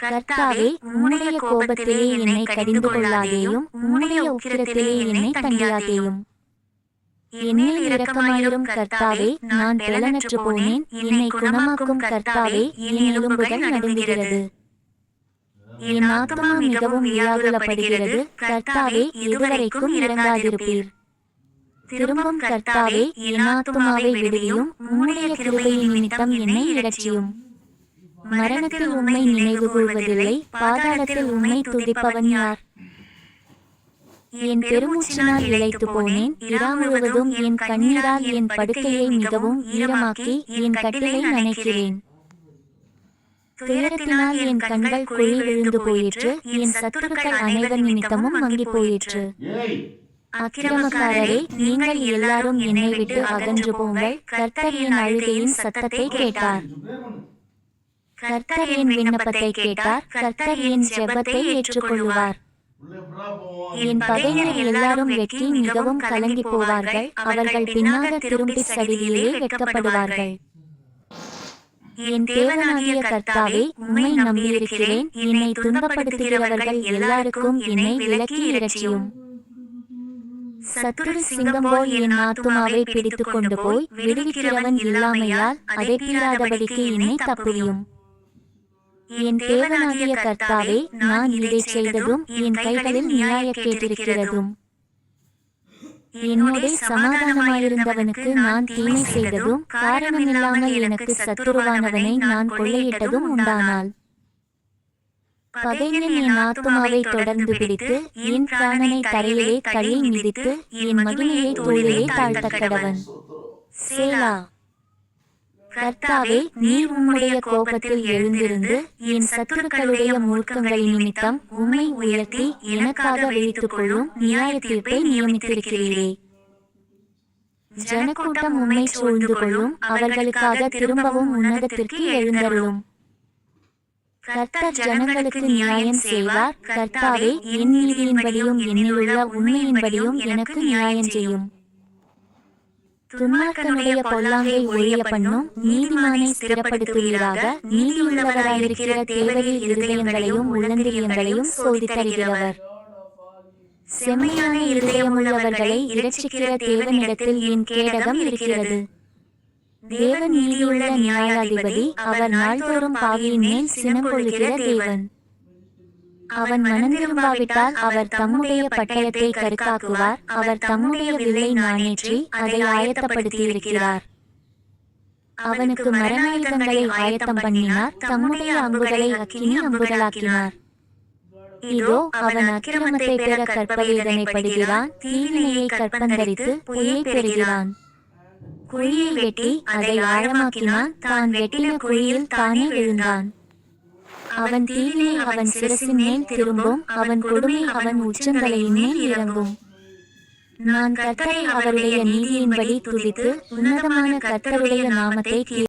கர்த்தாவே உம்முடைய கோபத்திலே என்னை கடிந்து கொள்ளாதேயும் உம்முடைய உக்கிரத்திலே என்னை தண்டியாதேயும். என்னில் இரக்கமாயிரும் கர்த்தாவே நான் பலனற்று போனேன் என்னை குணமாக்கும் கர்த்தாவே என் எலும்புகள் நடுங்குகிறது. என் ஆத்மா மிகவும் வியாகுலப்படுகிறது கர்த்தாவே இதுவரைக்கும் இறங்காதிருப்பீர். திரும்பும் கர்த்தாவே என் ஆத்மாவை விடுவியும் உம்முடைய கிருபையின் நிமித்தம் என்னை இரட்சியும். மரணத்தில் உண்மை நினைவு கூறுவதில்லை பாதாளத்தில் உண்மை துதிப்பவன் யார்? என் பெருமூச்சினால் இழைத்து போனேன் இரா முழுவதும் என் கண்ணீரால் என் படுக்கையை மிகவும் ஈரமாக்கி என் கட்டிலை நனைக்கிறேன். துயரத்தினால் என் கண்கள் குழி விழுந்து போயிற்று என் சத்துருக்கள் அனைவர் நிமித்தமும் மங்கி போயிற்று. அக்கிரமக்காரரே நீங்கள் எல்லாரும் என்னை விட்டு அகன்று போங்கள் கர்த்தர் என் அழுகையின் சத்தத்தை கேட்டார். கர்த்தர் என் விண்ணப்பத்தை கேட்டார். கர்த்தர் என் ஜெபத்தை ஏற்றுக்கொள்வார் என் பகைஞர் எல்லாரும் வெட்கி மிகவும் கலங்கி போவார்கள். அவர்கள் பின்னாக திரும்பி சடிதியிலே வெட்கப்படுவார்கள். என் தேவனாகிய கர்த்தாவே உம்மை நம்பியிருக்கிறேன். என்னை துன்பப்படுத்துகிறவர்கள் எல்லாருக்கும் என்னை விலக்கி இரட்சியும். சத்துரு சிங்கம் போல் என் ஆத்துமாவை பிடித்துக் கொண்டு போய் விடுவிக்கிறவன் இல்லாமையால் அதை பீறாதபடிக்கு என்னை தப்புவியும். என் தேவனாகிய கர்த்தாவே நான் இதை செய்ததும் என் கைகளில் நியாய கேட்டிருக்கிறதும். என்னோட சமாதானமாயிருந்தவனுக்கு நான் தீமை செய்ததும் காரணமில்லாமல் எனக்கு சத்துருவானவனை நான் கொள்ளையிட்டதும் உண்டானால் பகைஞன் என் ஆத்துமாவை தொடர்ந்து பிடித்து என் பிராணனை தரையிலே தள்ளி மிதித்து என் மகிமையை தோளிலே தாழ்த்தக்கடவன். சேலா. கர்த்தாவே நீர் உம்முடைய கோபத்தில் எழுந்திருந்து என் சத்துருக்களுடைய மூர்க்கங்களின் நிமித்தம் உம்மை உயர்த்தி எனக்காக வைத்துக் கொள்ளும் நியாய தீர்ப்பை நியமித்திருக்கிறீரே. ஜனக்கூட்டம் உம்மை சூழ்ந்து கொள்ளும் அவர்களுக்காக திரும்பவும் உன்னதத்திற்கு எழுந்தருளும். கர்த்தர் ஜனங்களுக்கு நியாயம் செய்வார் கர்த்தாவே என் நீதியின்படியும் என்னிலுள்ள உண்மையின்படியும் எனக்கு நியாயம் செய்யும். துன்மார்க்கனுடைய பொல்லாங்கை ஒழிய பண்ணும் நீதிமானை ஸ்திரப்படுத்துவீராக நீதியுள்ளவராயிருக்கிற தேவரில் இருதயங்களையும் உள்ளந்திரியங்களையும் சோதித்தருகிறவர் செம்மையான இருதயமுள்ளவர்களை இரட்சிக்கிற தேவனிடத்தில் என் கேடகம் இருக்கிறது. தேவன் நீதியுள்ள நியாயாதிபதி அவர் நாள்தோறும் பாவியின் மேல் சினங்கொள்ளுகிற தேவன். அவன் மனந்திரும்பாவிட்டால் அவர் தம்முடைய பட்டயத்தை கருக்காக்குவார் அவர் தம்முடைய வில்லை நாணேற்றி அதை ஆயத்தப்படுத்தியிருக்கிறார். அவனுக்கு மரணாயுதங்களை ஆயத்தம் பண்ணினார். தம்முடைய அம்புகளை அக்கினி அம்புகளாக்கினார். இதோ அவன் அக்கிரமத்தை பெற கற்பவேதனைப்படுகிறான் தீவினையை கற்பந்தரித்து பொய்யை பெறுகிறான். குழியை வெட்டி அதை ஆழமாக்கினான். தான் வெட்டின குழியில் தானே விழுந்தான். அவன் தீவினை அவன் சிரசின் மேல் திரும்பும். அவன் கொடுமை அவன் உச்சங்களையின் மேல் இறங்கும். நான் கர்த்தரை அவருடைய நீதியின்படி துதித்து உன்னதமான கர்த்தருடைய நாமத்தை